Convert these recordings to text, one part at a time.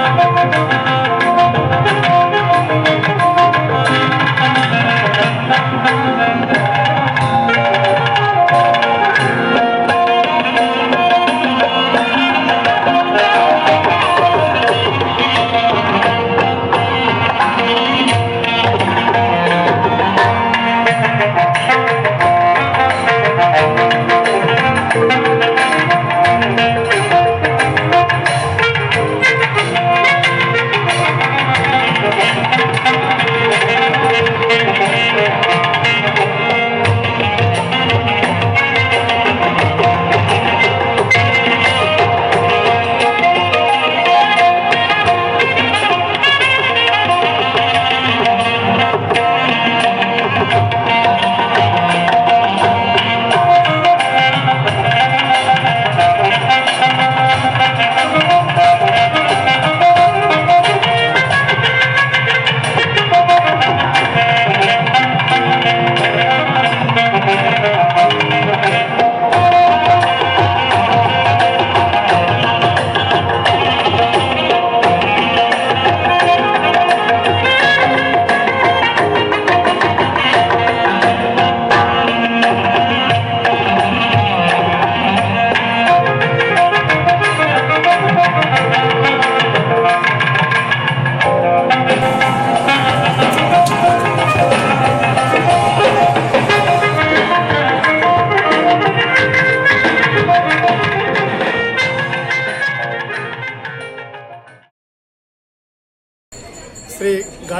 Müzik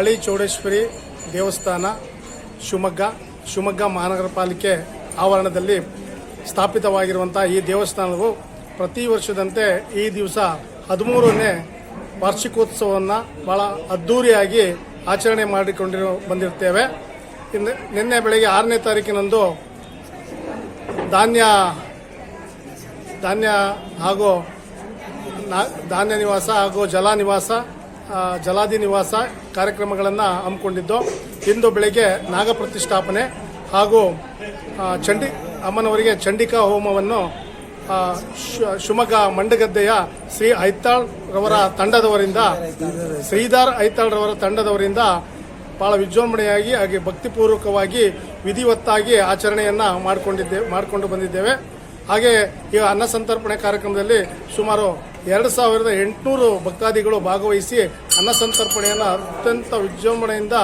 ಗಾಳಿ ಚೌಡೇಶ್ವರಿ ದೇವಸ್ಥಾನ, ಶಿವಮೊಗ್ಗ ಶಿವಮೊಗ್ಗ ಮಹಾನಗರ ಪಾಲಿಕೆ ಆವರಣದಲ್ಲಿ ಸ್ಥಾಪಿತವಾಗಿರುವಂಥ ಈ ದೇವಸ್ಥಾನವು ಪ್ರತಿ ವರ್ಷದಂತೆ ಈ ದಿವಸ ಹದಿಮೂರನೇ ವಾರ್ಷಿಕೋತ್ಸವವನ್ನು ಭಾಳ ಅದ್ಧೂರಿಯಾಗಿ ಆಚರಣೆ ಮಾಡಿಕೊಂಡಿರು ಬಂದಿರ್ತೇವೆ. ಇನ್ನು ನಿನ್ನೆ ಬೆಳಗ್ಗೆ ಆರನೇ ತಾರೀಕಿನಂದು ಧಾನ್ಯ ಧಾನ್ಯ ಹಾಗೂ ಧಾನ್ಯ ನಿವಾಸ ಹಾಗೂ ಜಲ ನಿವಾಸ ಜಲಾದಿ ನಿವಾಸ ಕಾರ್ಯಕ್ರಮಗಳನ್ನು ಹಮ್ಮಿಕೊಂಡಿದ್ದು. ಇಂದು ಬೆಳಗ್ಗೆ ನಾಗಪ್ರತಿಷ್ಠಾಪನೆ ಹಾಗೂ ಚಂಡಿ, ಅಮ್ಮನವರಿಗೆ ಚಂಡಿಕಾ ಹೋಮವನ್ನು ಶಿವಮೊಗ್ಗ ಮಂಡಗದ್ದೆಯ ಶ್ರೀ ಐತಾಳ್ ರವರ ತಂಡದವರಿಂದ, ಶ್ರೀಧರ್ ಐತಾಳ್ ರವರ ತಂಡದವರಿಂದ ಬಹಳ ವಿಜೃಂಭಣೆಯಾಗಿ ಹಾಗೆ ಭಕ್ತಿಪೂರ್ವಕವಾಗಿ ವಿಧಿವತ್ತಾಗಿ ಆಚರಣೆಯನ್ನು ಮಾಡಿಕೊಂಡಿದ್ದೆ, ಮಾಡಿಕೊಂಡು ಬಂದಿದ್ದೇವೆ. ಹಾಗೆ ಈ ಅನ್ನ ಸಂತರ್ಪಣೆ ಕಾರ್ಯಕ್ರಮದಲ್ಲಿ ಸುಮಾರು ಎರಡು ಸಾವಿರದ ಎಂಟುನೂರು ಭಕ್ತಾದಿಗಳು ಭಾಗವಹಿಸಿ ಅನ್ನಸಂತರ್ಪಣೆಯನ್ನು ಅತ್ಯಂತ ವಿಜೃಂಭಣೆಯಿಂದ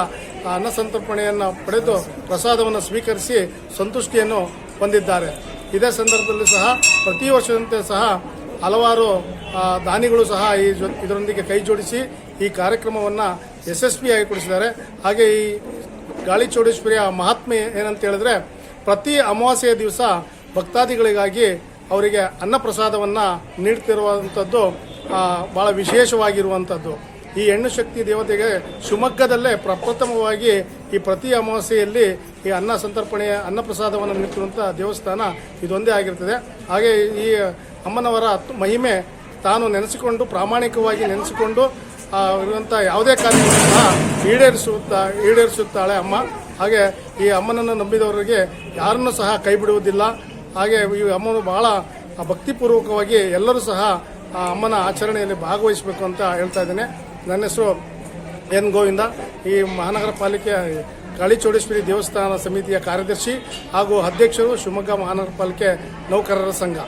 ಆ ಅನ್ನ ಸಂತರ್ಪಣೆಯನ್ನು ಪಡೆದು ಪ್ರಸಾದವನ್ನು ಸ್ವೀಕರಿಸಿ ಸಂತುಷ್ಟಿಯನ್ನು ಹೊಂದಿದ್ದಾರೆ. ಇದೇ ಸಂದರ್ಭದಲ್ಲಿ ಸಹ ಪ್ರತಿ ವರ್ಷದಂತೆ ಸಹ ಹಲವಾರು ದಾನಿಗಳು ಸಹ ಈ ಇದರೊಂದಿಗೆ ಕೈ ಜೋಡಿಸಿ ಈ ಕಾರ್ಯಕ್ರಮವನ್ನು ಯಶಸ್ವಿಯಾಗಿ ಕೊಡಿಸಿದ್ದಾರೆ. ಹಾಗೆ ಈ ಗಾಳಿ ಚೌಡೇಶ್ವರಿಯ ಮಹಾತ್ಮೆ ಏನಂತ ಹೇಳಿದ್ರೆ ಪ್ರತಿ ಅಮಾವಾಸ್ಯೆಯ ದಿವಸ ಭಕ್ತಾದಿಗಳಿಗಾಗಿ ಅವರಿಗೆ ಅನ್ನಪ್ರಸಾದವನ್ನು ನೀಡ್ತಿರುವಂಥದ್ದು ಭಾಳ ವಿಶೇಷವಾಗಿರುವಂಥದ್ದು ಈ ಹೆಣ್ಣು ಶಕ್ತಿ ದೇವತೆಗೆ ಶಿವಮೊಗ್ಗದಲ್ಲೇ ಪ್ರಪ್ರಥಮವಾಗಿ ಈ ಪ್ರತಿ ಅಮಾವಾಸ್ಯೆಯಲ್ಲಿ ಈ ಅನ್ನ ಸಂತರ್ಪಣೆಯ ಅನ್ನಪ್ರಸಾದವನ್ನು ನೀಡುತ್ತಿರುವಂಥ ದೇವಸ್ಥಾನ ಇದೊಂದೇ ಆಗಿರ್ತದೆ. ಹಾಗೆ ಈ ಅಮ್ಮನವರ ಮಹಿಮೆ ತಾನು ನೆನೆಸಿಕೊಂಡು, ಪ್ರಾಮಾಣಿಕವಾಗಿ ನೆನೆಸಿಕೊಂಡು ಇರುವಂಥ ಯಾವುದೇ ಸಹ ಈಡೇರಿಸುತ್ತಾ, ಈಡೇರಿಸುತ್ತಾಳೆ ಅಮ್ಮ. ಹಾಗೆ ಈ ಅಮ್ಮನನ್ನು ನಂಬಿದವರಿಗೆ ಯಾರನ್ನೂ ಸಹ ಕೈ ಬಿಡುವುದಿಲ್ಲ ಹಾಗೆ ಈ ಅಮ್ಮನು ಬಹಳ ಭಕ್ತಿಪೂರ್ವಕವಾಗಿ ಎಲ್ಲರೂ ಸಹ ಆ ಅಮ್ಮನ ಆಚರಣೆಯಲ್ಲಿ ಭಾಗವಹಿಸಬೇಕು ಅಂತ ಹೇಳ್ತಾ ಇದ್ದೇನೆ. ನನ್ನ ಹೆಸರು ಎನ್ ಗೋವಿಂದ. ಈ ಮಹಾನಗರ ಪಾಲಿಕೆ ಕಾಳಿಚೌಡೇಶ್ವರಿ ದೇವಸ್ಥಾನ ಸಮಿತಿಯ ಕಾರ್ಯದರ್ಶಿ ಹಾಗೂ ಅಧ್ಯಕ್ಷರು ಶಿವಮೊಗ್ಗ ಮಹಾನಗರ ಪಾಲಿಕೆ ನೌಕರರ ಸಂಘ.